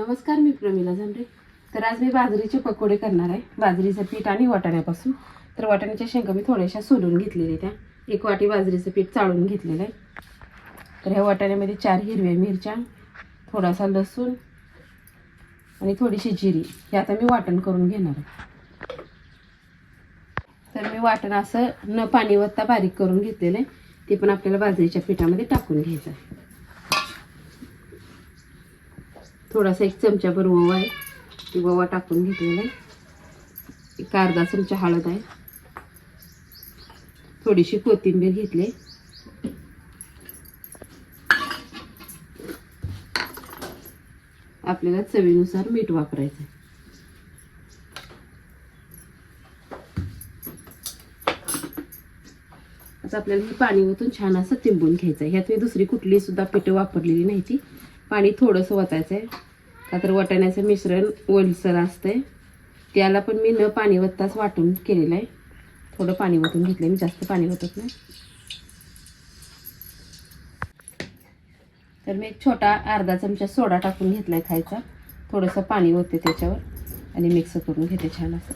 नमस्कार मी प्रमिला झांबरे तर आज मी बाजरीचे पकोडे करणार आहे. बाजरीचं पीठ आणि वाटाण्यापासून. तर वाटाण्याच्या शेंगा मी थोड्याशा सोलून घेतलेल्या त्या एक वाटी बाजरीचं पीठ चाळून घेतलेलं आहे. तर ह्या वाटाण्यामध्ये चार हिरव्या मिरच्या थोडासा लसूण आणि थोडीशी जिरी. हे आता मी वाटण करून घेणार आहे. तर मी वाटण असं न पाणी वत्ता बारीक करून घेतलेलं आहे. ते पण आपल्याला बाजरीच्या पिठामध्ये टाकून घ्यायचं आहे. थोडासा एक चमचाभर ओवा आहे. ती ओवा टाकून घेतलेला आहे. एक अर्धा चमचा हळद आहे. थोडीशी कोथिंबीर घेतली आपल्याला चवीनुसार मीठ वापरायचं आहे आपल्याला हे पाणी ओतून छान असं तिंबून घ्यायचं आहे ह्यात मी दुसरी कुठली सुद्धा पिठं वापरलेली नाही ती. पाणी थोडंसं वाचायचं आहे का तर वाटाण्याचं मिश्रण ओलसर असतंय. त्याला पण मी न पाणी वत्ताच वाटून केलेलं आहे. थोडं पाणी वतून घेतलं मी जास्त पाणी ओतत नाही. तर मी एक छोटा अर्धा चमचा सोडा टाकून घेतला आहे खायचा. थोडंसं पाणी ओतते त्याच्यावर. आणि मिक्स करून घेते छान असं.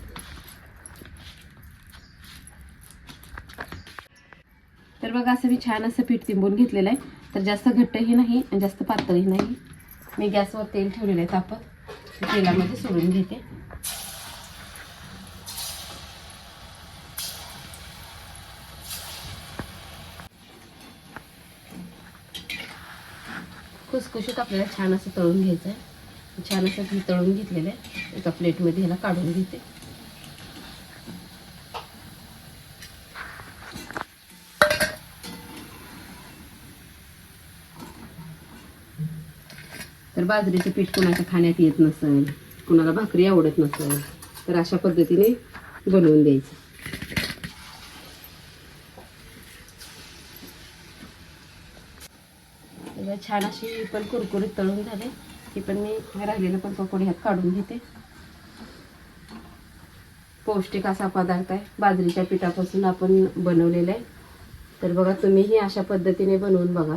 तर बघा असं मी छान असं पीठ तिंबून घेतलेलं आहे. तर जास्त घट्टही नाही आणि जास्त पातळही नाही. मी गॅसवर तेल ठेवलेलं आहे तापत. तेलामध्ये सोडून घेते. खुसखुशीत आपल्याला छान असं तळून घ्यायचं आहे छान असं मी तळून घेतलेलं आहे. एका प्लेटमध्ये ह्याला काढून घेते. तर बाजरीचं पीठ कुणाच्या खाण्यात येत नसेल कुणाला भाकरी आवडत नसेल तर अशा पद्धतीने बनवून द्यायचं. छान अशी पण कुरकुरीत तळून झाले. ती पण मी राहिलेलं पण पकोडी ह्यात काढून घेते. पौष्टिक असा पदार्थ आहे. बाजरीच्या पिठापासून आपण बनवलेला आहे. तर बघा तुम्हीही अशा पद्धतीने बनवून बघा.